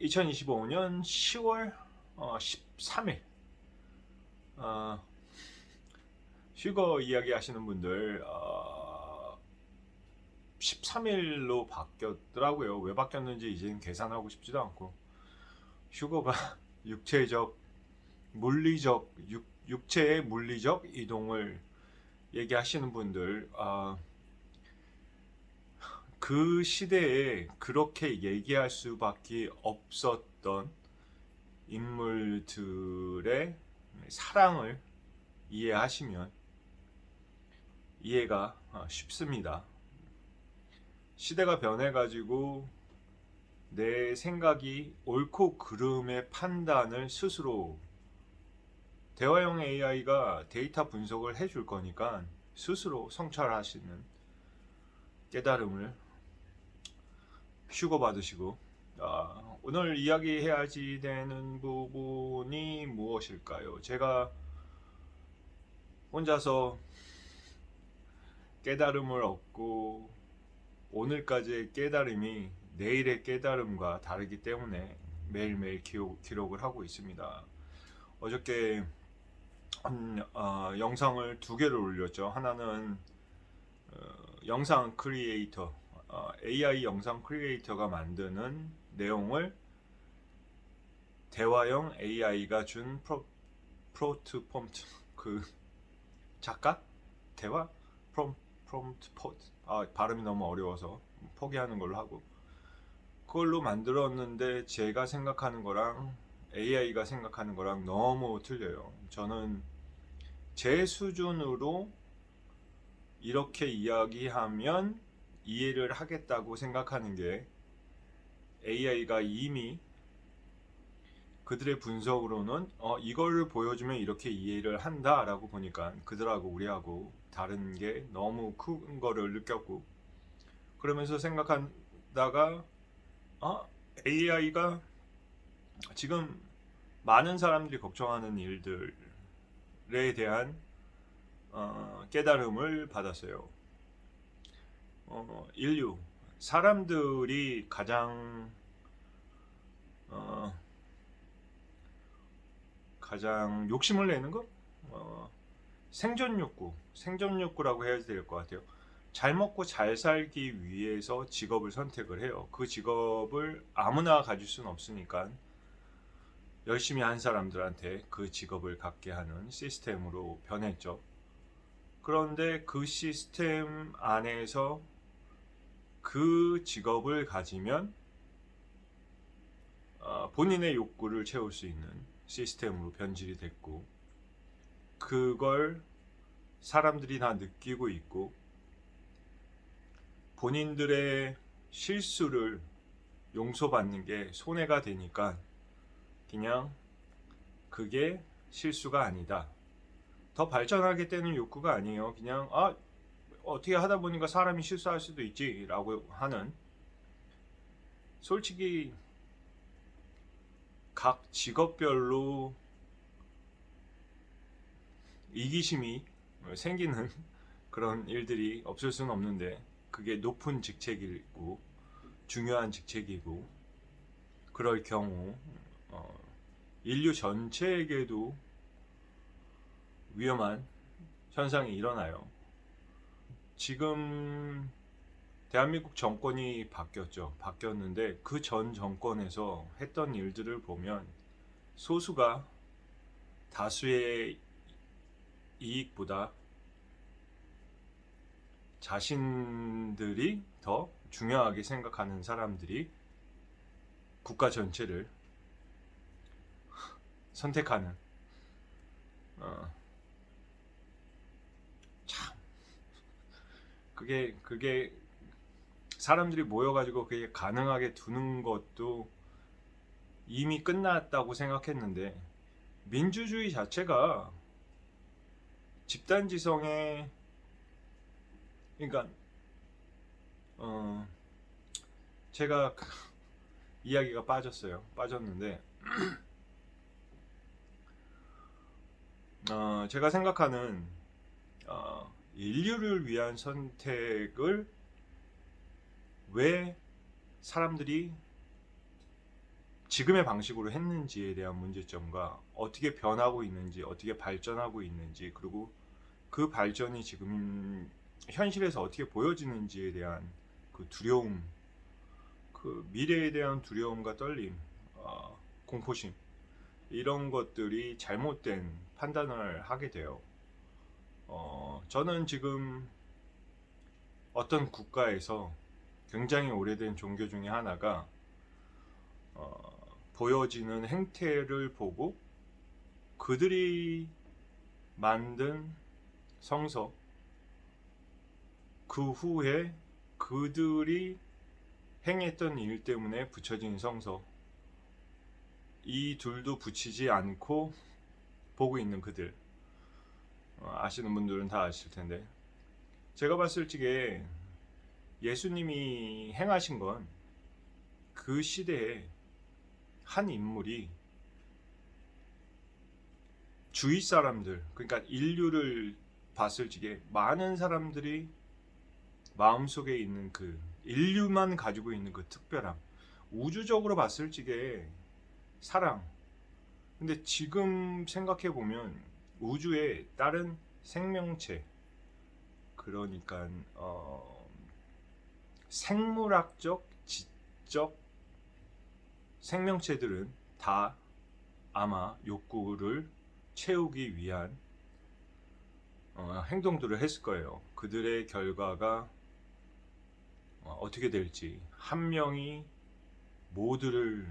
2025년 10월 어, 13일 어, 휴거 이야기 하시는 분들 어, 13일로 바뀌었더라고요. 왜 바뀌었는지 이제는 계산하고 싶지도 않고 휴거가 육체적 물리적 육, 육체의 물리적 이동을 얘기하시는 분들 아, 그 시대에 그렇게 얘기할 수밖에 없었던 인물들의 사랑을 이해하시면 이해가 아, 쉽습니다. 시대가 변해가지고 내 생각이 옳고 그름의 판단을 스스로 대화형 AI가 데이터 분석을 해줄 거니까 스스로 성찰하시는 깨달음을 휴거 받으시고 아, 오늘 이야기해야지 되는 부분이 무엇일까요? 제가 혼자서 깨달음을 얻고 오늘까지의 깨달음이 내일의 깨달음과 다르기 때문에 매일매일 기록, 기록을 하고 있습니다. 어저께 한, 어, 영상을 두 개를 올렸죠. 하나는 어, 영상 크리에이터, 어, AI 영상 크리에이터가 만드는 내용을 대화형 AI가 준 프로, 프로트 폼트 그 작가? 대화? 프롬 프롬트 포트 아 발음이 너무 어려워서 포기하는 걸로 하고. 그걸로 만들었는데 제가 생각하는 거랑 AI가 생각하는 거랑 너무 틀려요. 저는 제 수준으로 이렇게 이야기하면 이해를 하겠다고 생각하는 게 AI가 이미 그들의 분석으로는 어, 이거를 보여주면 이렇게 이해를 한다라고 보니까 그들하고 우리하고 다른 게 너무 큰 거를 느꼈고 그러면서 생각하다가 어, AI가 지금 많은 사람들이 걱정하는 일들에 대한 어, 깨달음을 받았어요. 어, 인류 사람들이 가장 어, 가장 욕심을 내는 거 어, 생존 욕구, 생존 욕구라고 해야 될 것 같아요. 잘 먹고 잘 살기 위해서 직업을 선택을 해요. 그 직업을 아무나 가질 수는 없으니까 열심히 한 사람들한테 그 직업을 갖게 하는 시스템으로 변했죠. 그런데 그 시스템 안에서 그 직업을 가지면 어, 본인의 욕구를 채울 수 있는 시스템으로 변질이 됐고 그걸 사람들이 다 느끼고 있고 본인들의 실수를 용서받는 게 손해가 되니까 그냥 그게 실수가 아니다. 더 발전하겠다는 욕구가 아니에요. 그냥 아 어떻게 하다 보니까 사람이 실수할 수도 있지라고 하는 솔직히 각 직업별로 이기심이 생기는 그런 일들이 없을 수는 없는데 그게 높은 직책이고 중요한 직책이고 그럴 경우 어, 인류 전체에게도 위험한 현상이 일어나요. 지금 대한민국 정권이 바뀌었죠. 바뀌었는데 그 전 정권에서 했던 일들을 보면 소수가 다수의 이익보다 자신들이 더 중요하게 생각하는 사람들이 국가 전체를 선택하는 어, 그게 그게 사람들이 모여가지고 그게 가능하게 두는 것도 이미 끝났다고 생각했는데 민주주의 자체가 집단지성의 그러니까 어 제가 그 이야기가 빠졌어요. 빠졌는데 어 제가 생각하는 어 인류를 위한 선택을 왜 사람들이 지금의 방식으로 했는지에 대한 문제점과 어떻게 변하고 있는지, 어떻게 발전하고 있는지, 그리고 그 발전이 지금 현실에서 어떻게 보여지는지에 대한 그 두려움, 그 미래에 대한 두려움과 떨림, 어, 공포심 이런 것들이 잘못된 판단을 하게 돼요. 어, 저는 지금 어떤 국가에서 굉장히 오래된 종교 중에 하나가 어, 보여지는 행태를 보고 그들이 만든 성서 그 후에 그들이 행했던 일 때문에 붙여진 성서 이 둘도 붙이지 않고 보고 있는 그들. 어, 아시는 분들은 다 아실 텐데. 제가 봤을 적에 예수님이 행하신 건 그 시대에 한 인물이 주위 사람들 그러니까 인류를 봤을 적에 많은 사람들이 마음속에 있는 그 인류만 가지고 있는 그 특별함 우주적으로 봤을 적에 사랑. 근데 지금 생각해 보면 우주에 다른 생명체 그러니까 어, 생물학적 지적 생명체들은 다 아마 욕구를 채우기 위한 어, 행동들을 했을 거예요. 그들의 결과가 어, 어떻게 될지 한 명이 모두를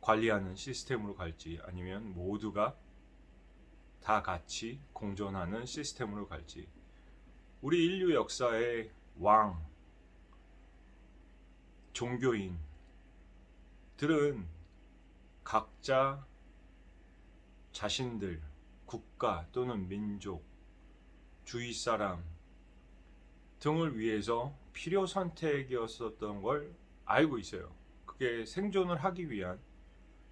관리하는 시스템으로 갈지 아니면 모두가 다 같이 공존하는 시스템으로 갈지 우리 인류 역사의 왕 종교인들은 각자 자신들 국가 또는 민족 주위 사람 등을 위해서 필요 선택이었었던 걸 알고 있어요. 그게 생존을 하기 위한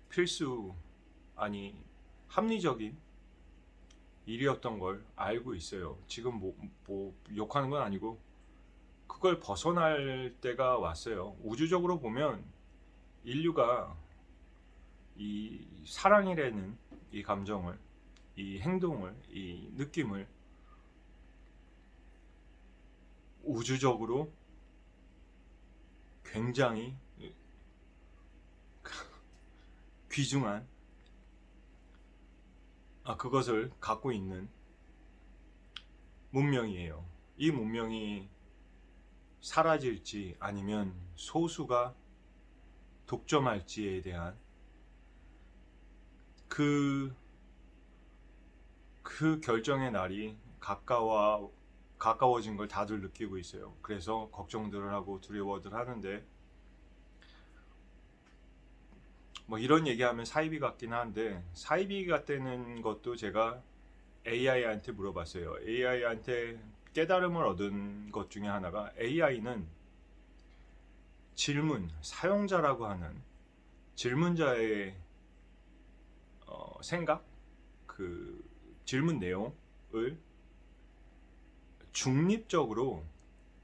필수 아니 합리적인 일이었던 걸 알고 있어요. 지금 뭐, 뭐 욕하는 건 아니고 그걸 벗어날 때가 왔어요. 우주적으로 보면 인류가 이 사랑이라는 이 감정을, 이 행동을, 이 느낌을 우주적으로 굉장히 귀중한 아, 그것을 갖고 있는 문명이에요. 이 문명이 사라질지 아니면 소수가 독점할지에 대한 그, 그 결정의 날이 가까워, 가까워진 걸 다들 느끼고 있어요. 그래서 걱정들을 하고 두려워들 하는데, 뭐 이런 얘기하면 사이비 같긴 한데, 사이비 같다는 것도 제가 AI한테 물어봤어요. AI한테 깨달음을 얻은 것 중에 하나가 AI는 질문, 사용자라고 하는 질문자의 어, 생각, 그 질문 내용을 중립적으로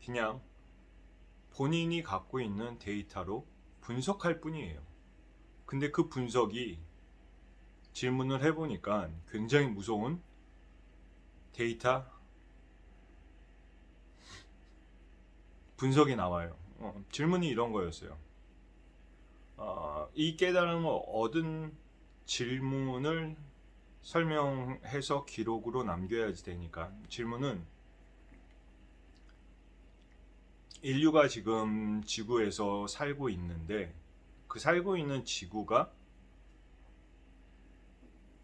그냥 본인이 갖고 있는 데이터로 분석할 뿐이에요. 근데 그 분석이 질문을 해보니까 굉장히 무서운 데이터 분석이 나와요. 어, 질문이 이런 거였어요. 어, 이 깨달음을 얻은 질문을 설명해서 기록으로 남겨야지 되니까 질문은 인류가 지금 지구에서 살고 있는데 그 살고 있는 지구가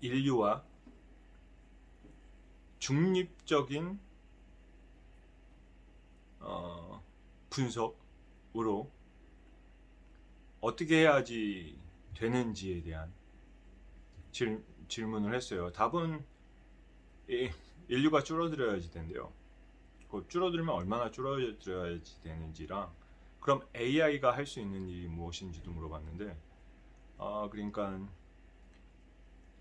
인류와 중립적인 어, 분석으로 어떻게 해야지 되는지에 대한 질, 질문을 했어요. 답은 이, 인류가 줄어들어야지 된대요. 그 줄어들면 얼마나 줄어들어야지 되는지랑 그럼 AI가 할 수 있는 일이 무엇인지도 물어봤는데 아 그러니까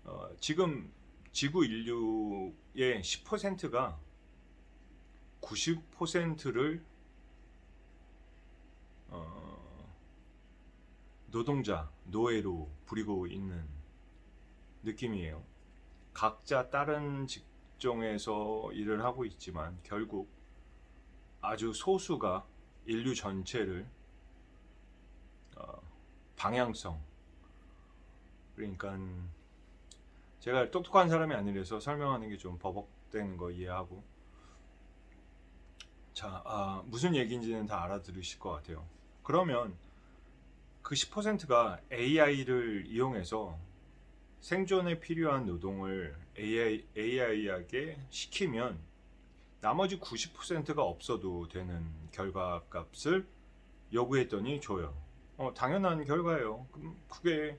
어, 지금 지구 인류의 10%가 90%를 어, 노동자, 노예로 부리고 있는 느낌이에요. 각자 다른 직종에서 일을 하고 있지만 결국 아주 소수가 인류 전체를 어, 방향성 그러니까 제가 똑똑한 사람이 아니라서 설명하는 게 좀 버벅대는 거 이해하고 자 아, 무슨 얘기인지는 다 알아들으실 것 같아요. 그러면 그 10%가 AI를 이용해서 생존에 필요한 노동을 AI, AI에게 시키면 나머지 90%가 없어도 되는 결과 값을 요구했더니 줘요. 어, 당연한 결과예요. 그럼 그게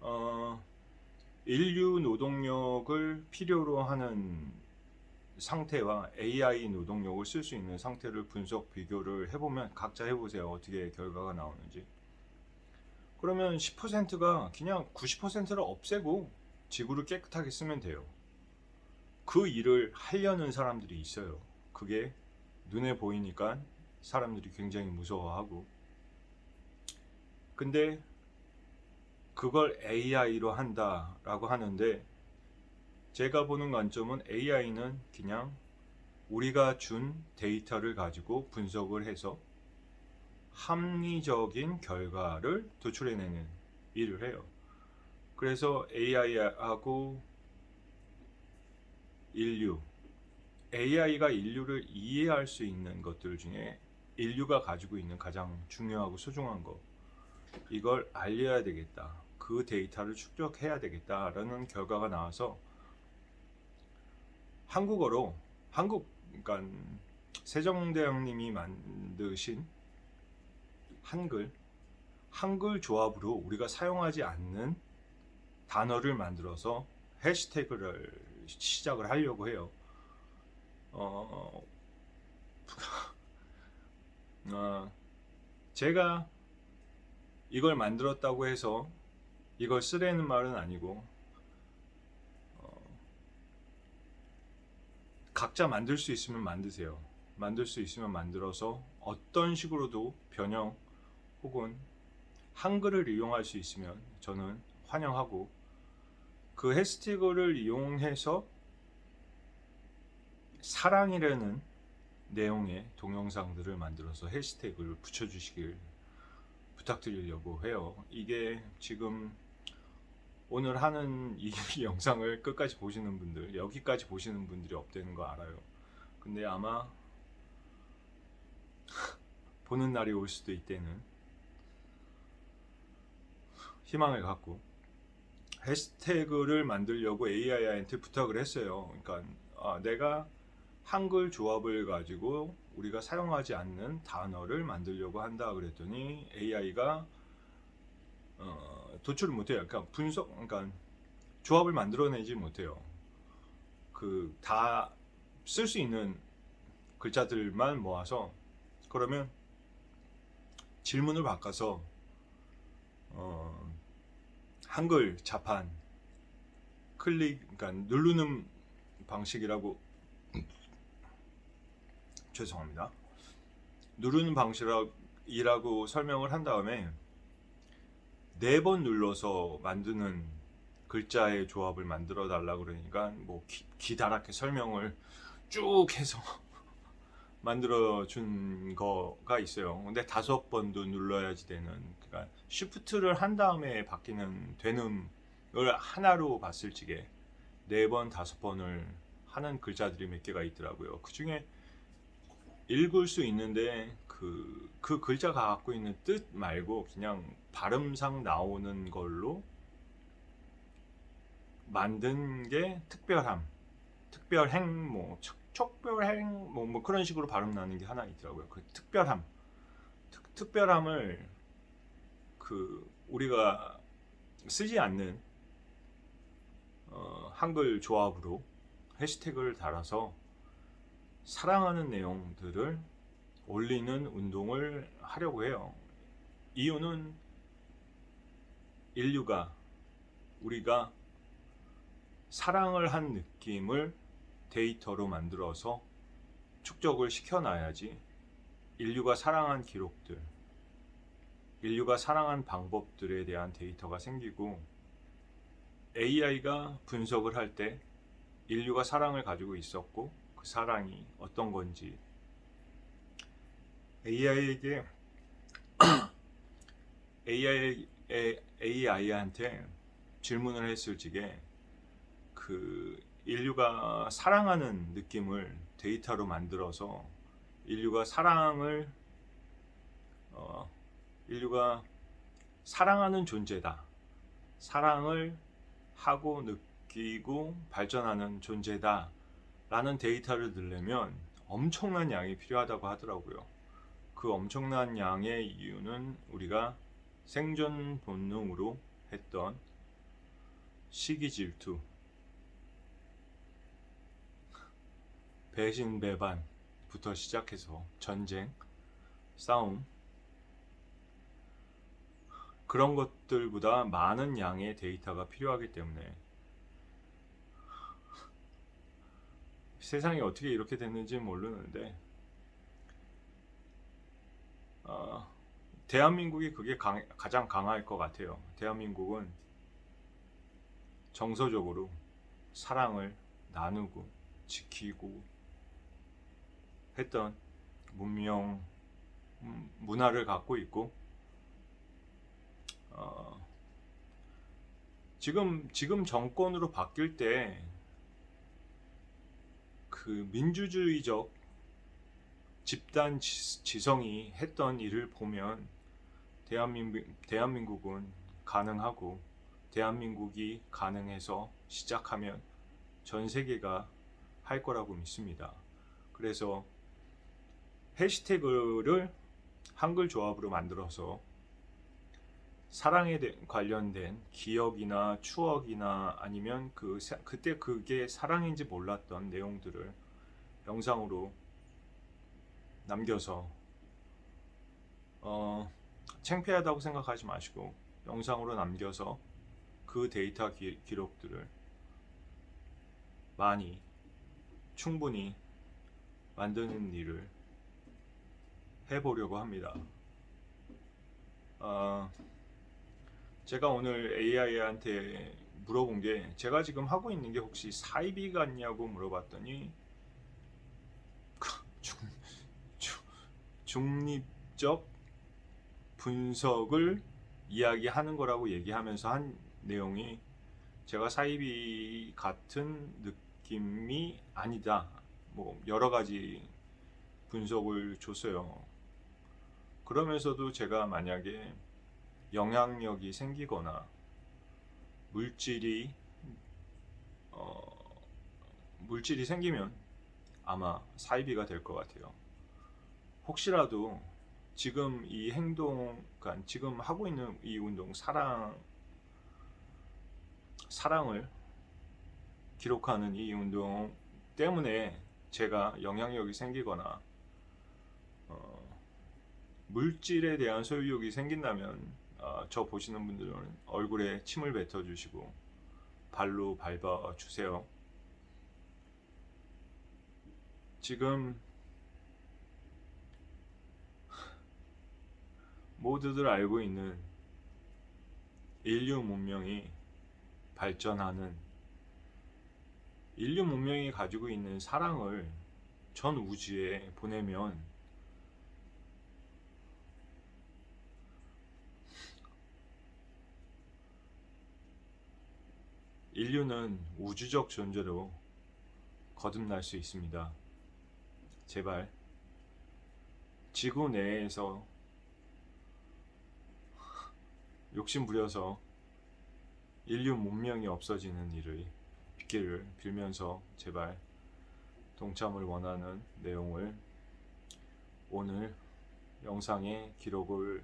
어, 인류 노동력을 필요로 하는 상태와 AI 노동력을 쓸 수 있는 상태를 분석 비교를 해보면 각자 해보세요. 어떻게 결과가 나오는지. 그러면 10%가 그냥 90%를 없애고 지구를 깨끗하게 쓰면 돼요. 그 일을 하려는 사람들이 있어요. 그게 눈에 보이니까 사람들이 굉장히 무서워하고. 근데 그걸 AI로 한다라고 하는데 제가 보는 관점은 AI는 그냥 우리가 준 데이터를 가지고 분석을 해서 합리적인 결과를 도출해내는 일을 해요. 그래서 AI하고 인류, AI가 인류를 이해할 수 있는 것들 중에 인류가 가지고 있는 가장 중요하고 소중한 것, 이걸 알려야 되겠다. 그 데이터를 축적해야 되겠다라는 결과가 나와서 한국어로 한국 그러니까 세종대왕님이 만드신 한글 한글 조합으로 우리가 사용하지 않는 단어를 만들어서 해시태그를 시작을 하려고 해요. 어, 어, 제가 이걸 만들었다고 해서 이걸 쓰라는 말은 아니고 어, 각자 만들 수 있으면 만드세요. 만들 수 있으면 만들어서 어떤 식으로도 변형 혹은 한글을 이용할 수 있으면 저는 환영하고 그 해시태그를 이용해서 사랑이라는 내용의 동영상들을 만들어서 해시태그를 붙여주시길 부탁드리려고 해요. 이게 지금 오늘 하는 이 영상을 끝까지 보시는 분들, 여기까지 보시는 분들이 없다는 거 알아요. 근데 아마 보는 날이 올 수도 있다는 희망을 갖고 해시태그를 만들려고 AI한테 부탁을 했어요. 그러니까 아, 내가 한글 조합을 가지고 우리가 사용하지 않는 단어를 만들려고 한다 그랬더니 AI가 어, 도출을 못해요. 그러니까 분석, 그러니까 조합을 만들어내지 못해요. 그 다 쓸 수 있는 글자들만 모아서 그러면 질문을 바꿔서 어, 한글 자판 클릭, 그러니까 누르는 방식이라고 죄송합니다. 누르는 방식이라고 설명을 한 다음에 네 번 눌러서 만드는 글자의 조합을 만들어 달라 그러니까 뭐 기, 기다랗게 설명을 쭉 해서 만들어 준 거가 있어요. 근데 다섯 번도 눌러야지 되는 그러니까 쉬프트를 한 다음에 바뀌는 되는 걸 하나로 봤을 적에 네 번 다섯 번을 하는 글자들이 몇 개가 있더라고요. 그 중에 읽을 수 있는데 그, 그 글자가 갖고 있는 뜻 말고 그냥 발음상 나오는 걸로 만든 게 특별함, 특별행, 뭐 척, 척별행, 뭐, 뭐 그런 식으로 발음 나는 게 하나 있더라고요. 그 특별함, 특, 특별함을 그 우리가 쓰지 않는 어, 한글 조합으로 해시태그를 달아서 사랑하는 내용들을 올리는 운동을 하려고 해요. 이유는 인류가 우리가 사랑을 한 느낌을 데이터로 만들어서 축적을 시켜놔야지 인류가 사랑한 기록들 인류가 사랑한 방법들에 대한 데이터가 생기고 AI가 분석을 할 때 인류가 사랑을 가지고 있었고 그 사랑이 어떤 건지 AI에게 AI AI한테 질문을 했을 적에 그 인류가 사랑하는 느낌을 데이터로 만들어서 인류가 사랑을 어, 인류가 사랑하는 존재다. 사랑을 하고 느끼고 발전하는 존재다. 라는 데이터를 넣으려면 엄청난 양이 필요하다고 하더라고요. 그 엄청난 양의 이유는 우리가 생존 본능으로 했던 시기 질투, 배신 배반부터 시작해서 전쟁, 싸움 그런 것들보다 많은 양의 데이터가 필요하기 때문에 세상이 어떻게 이렇게 됐는지 모르는데 어, 대한민국이 그게 강- 가장 강할 것 같아요. 대한민국은 정서적으로 사랑을 나누고 지키고 했던 문명 음, 문화를 갖고 있고 어, 지금 지금 정권으로 바뀔 때 그 민주주의적 집단 지- 지성이 했던 일을 보면 대한민국 대한민국은 가능하고 대한민국이 가능해서 시작하면 전 세계가 할 거라고 믿습니다. 그래서 해시태그를 한글 조합으로 만들어서 사랑에 대- 관련된 기억이나 추억이나 아니면 그 사- 그때 그게 사랑인지 몰랐던 내용들을 영상으로 남겨서 어, 창피하다고 생각하지 마시고 영상으로 남겨서 그 데이터 기, 기록들을 많이 충분히 만드는 일을 해보려고 합니다. 어, 제가 오늘 AI한테 물어본 게 제가 지금 하고 있는 게 혹시 사이비 같냐고 물어봤더니 그 중, 중, 중립적 분석을 이야기하는 거라고 얘기하면서 한 내용이 제가 사이비 같은 느낌이 아니다. 뭐 여러 가지 분석을 줬어요. 그러면서도 제가 만약에 영향력이 생기거나 물질이 어, 물질이 생기면 아마 사이비가 될 것 같아요. 혹시라도 지금 이 행동, 그러니까 지금 하고 있는 이 운동 사랑 사랑을 기록하는 이 운동 때문에 제가 영향력이 생기거나 어, 물질에 대한 소유욕이 생긴다면 어, 저 보시는 분들은 얼굴에 침을 뱉어 주시고 발로 밟아 주세요. 지금 모두들 알고 있는 인류 문명이 발전하는 인류 문명이 가지고 있는 사랑을 전 우주에 보내면 인류는 우주적 존재로 거듭날 수 있습니다. 제발 지구 내에서 욕심 부려서 인류 문명이 없어지는 일을 있기를 빌면서 제발 동참을 원하는 내용을 오늘 영상에 기록을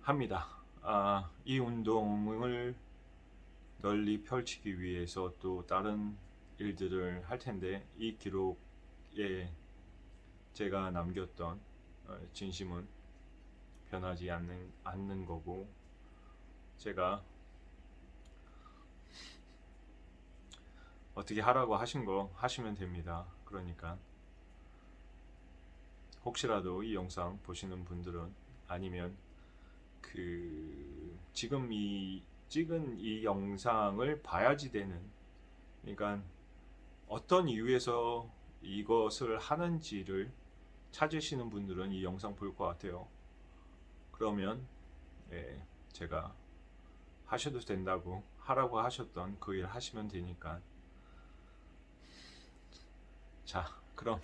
합니다. 아, 이 운동을 널리 펼치기 위해서 또 다른 일들을 할 텐데 이 기록에 제가 남겼던 어, 진심은 변하지 않는, 않는 거고 제가 어떻게 하라고 하신 거 하시면 됩니다. 그러니까 혹시라도 이 영상 보시는 분들은 아니면 그 지금 이 찍은 이 영상을 봐야지 되는 그러니까 어떤 이유에서 이것을 하는지를 찾으시는 분들은 이 영상 볼 것 같아요. 그러면 예, 제가 하셔도 된다고 하라고 하셨던 그 일 하시면 되니까 자 그럼